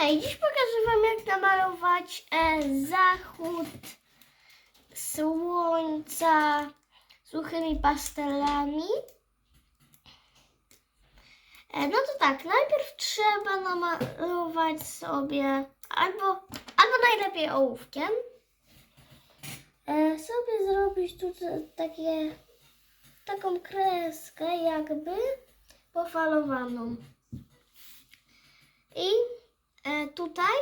Hej, dziś pokażę Wam jak namalować e, zachód słońca suchymi pastelami. E, no to tak, najpierw trzeba namalować sobie albo, albo najlepiej ołówkiem. E, sobie zrobić tutaj takie, taką kreskę jakby pofalowaną. I tutaj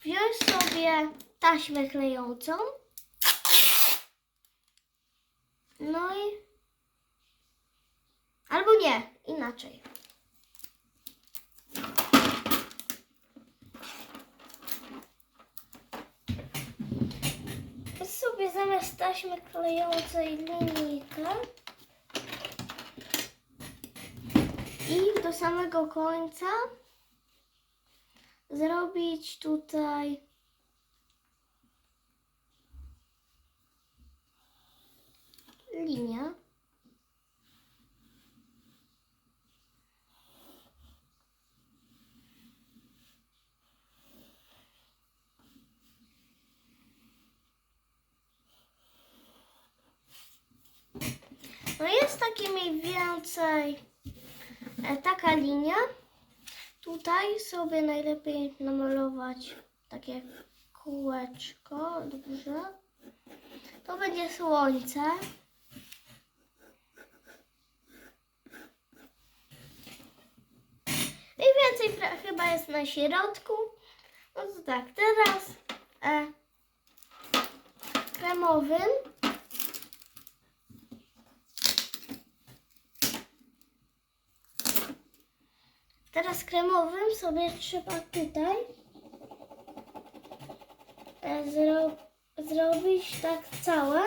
wziąć sobie taśmę klejącą. No i albo nie, inaczej. Sobie zamiast taśmy klejącej linijkę i do samego końca zrobić tutaj linię. No jest takie mniej więcej e, taka linia. Tutaj sobie najlepiej namalować takie kółeczko, dobrze. To będzie słońce. Mniej więcej pra- chyba jest na środku. No to tak, teraz e, kremowym Teraz kremowym sobie trzeba tutaj e, zro, zrobić tak całe.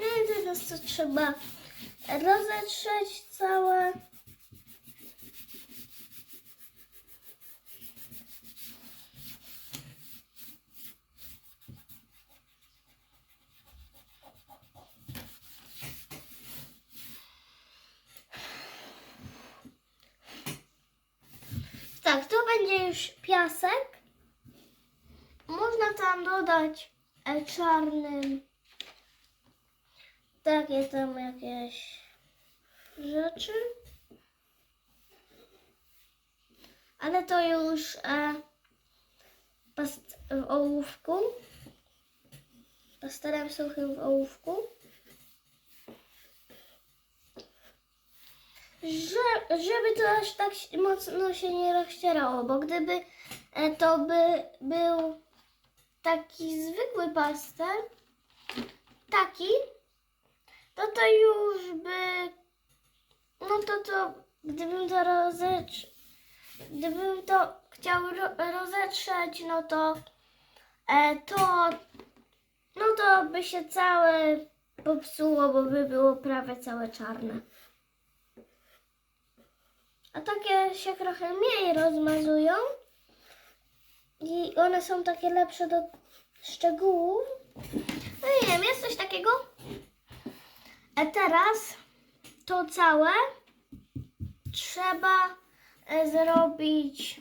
No i teraz to trzeba rozetrzeć całe. Tak, to będzie już piasek. Można tam dodać e, czarnym takie tam jakieś rzeczy. Ale to już e, past w ołówku. Pastelem suchym w ołówku. Że, żeby to aż tak mocno się nie rozcierało, bo gdyby e, to by był taki zwykły pastel, taki, no to już by. No to to, gdybym to rozecz. Gdybym to chciał ro, rozetrzeć, no to. E, to. No to by się całe popsuło, bo by było prawie całe czarne. A takie się trochę mniej rozmazują. I one są takie lepsze do szczegółów. No nie wiem, jest coś takiego? A teraz to całe trzeba e, zrobić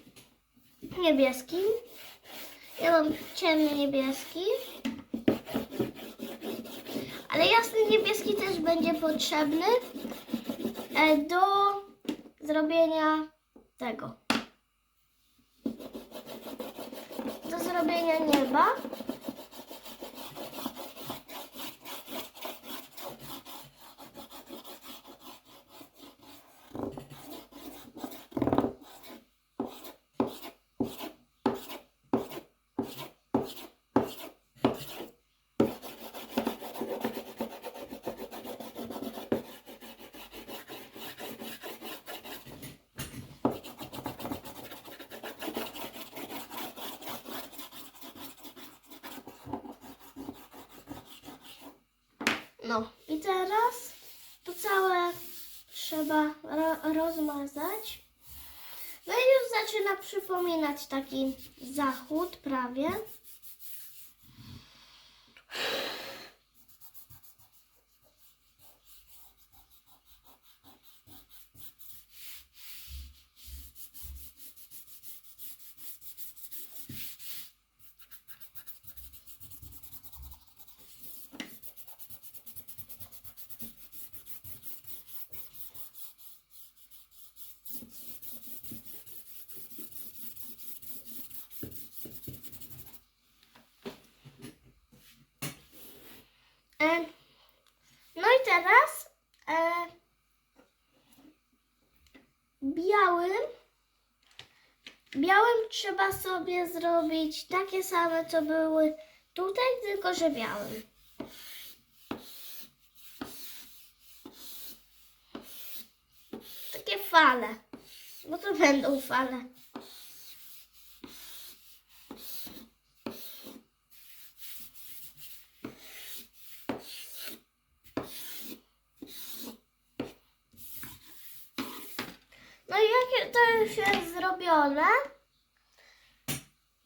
niebieskim. Ja mam ciemny niebieski. Ale jasny niebieski też będzie potrzebny e, do zrobienia tego. Do zrobienia nieba. No i teraz to całe trzeba ro- rozmazać. No i już zaczyna przypominać taki zachód prawie. E, no i teraz e, białym białym trzeba sobie zrobić takie same, co były tutaj, tylko że białym. Takie fale, bo to będą fale. No i jak to już jest zrobione,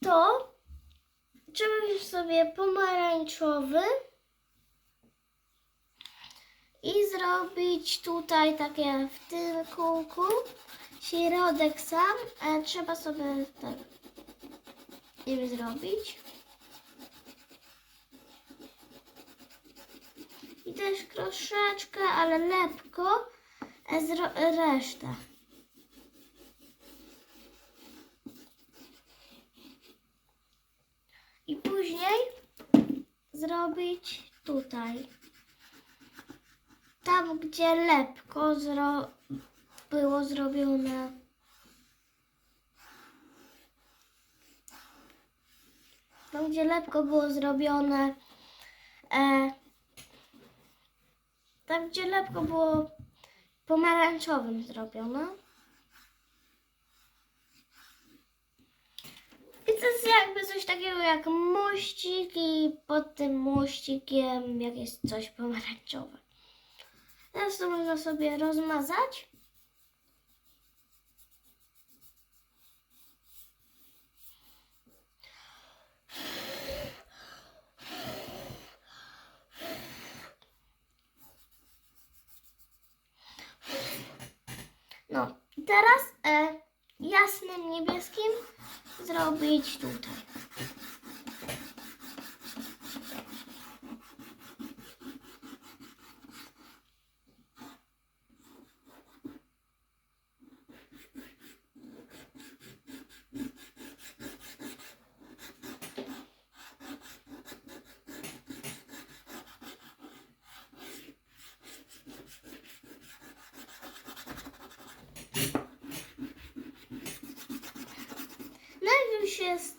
to trzeba sobie pomarańczowy i zrobić tutaj takie w tym kółku środek sam. Trzeba sobie tak im zrobić. I też troszeczkę, ale lepko e, resztę. I później zrobić tutaj. Tam, gdzie lepko zro... było zrobione. Tam, gdzie lepko było zrobione. E... Tam, gdzie lepko było pomarańczowym zrobione. I to jest jakby coś takiego jak mościk i pod tym mościkiem jak jest coś pomarańczowe. Teraz to można sobie rozmazać. No, teraz e, jasnym niebieskim zrobić tutaj. No i już jest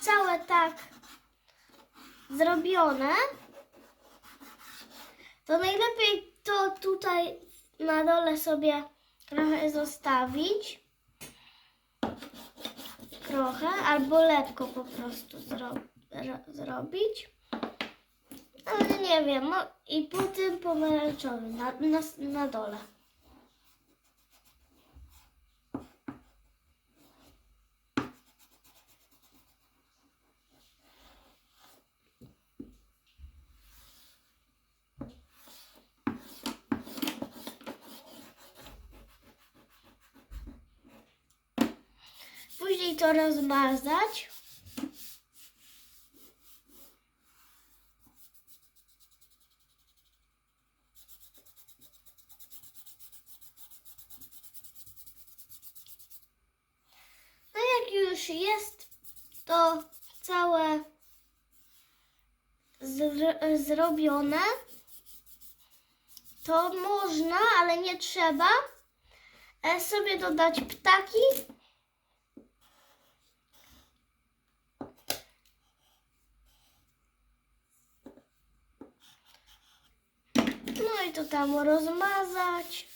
całe tak zrobione, to najlepiej to tutaj na dole sobie trochę zostawić. Trochę, albo lekko po prostu zro, ro, zrobić. Ale nie wiem, no i po tym pomarańczowym na, na, na dole. Później to rozmazać. No jak już jest to całe zr- zrobione, to można, ale nie trzeba. E, sobie dodać ptaki No i to tam rozmazać.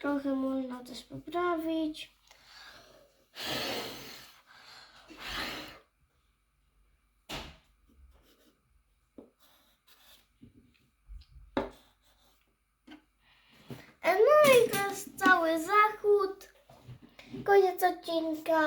Trochę można też poprawić. E, no i to jest cały zachód. Koniec odcinka.